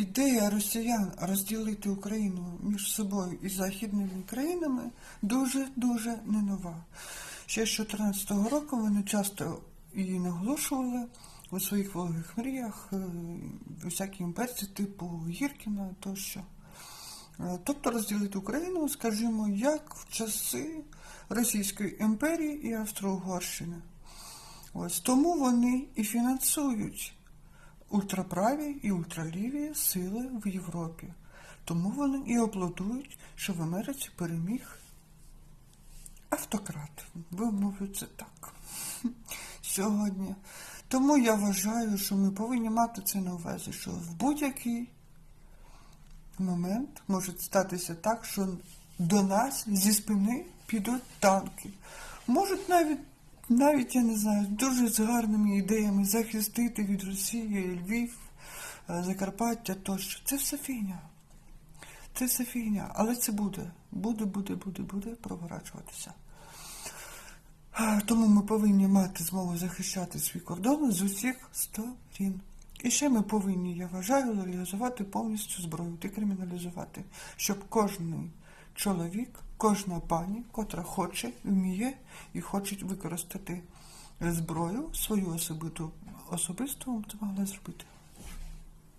ідея росіян розділити Україну між собою і західними країнами дуже-дуже не нова. Ще з 2014 року вони часто її наголошували у своїх вологих мріях, е, всякі імперці типу Гіркіна тощо. Е, Тобто розділити Україну, скажімо, як в часи Російської імперії і Австро-Угорщини. Ось тому вони і фінансують ультраправі і ультраліві сили в Європі. Тому вони і аплодують, що в Америці переміг автократ. Вимовлю це так сьогодні. Тому я вважаю, що ми повинні мати це на увазі, що в будь-який момент може статися так, що до нас зі спини підуть танки. Можуть навіть, навіть я не знаю, дуже з гарними ідеями захистити від Росії Львів, е, Закарпаття тощо. Це все фігня. Це все фігня, але це буде. Буде, буде, буде, буде проворачуватися. Тому ми повинні мати змогу захищати свій кордон з усіх сторін. І ще ми повинні, я вважаю, легалізувати повністю зброю, декриміналізувати, щоб кожен чоловік, кожна пані, котра хоче, вміє і хоче використати зброю свою особисту, особисту, могла зробити.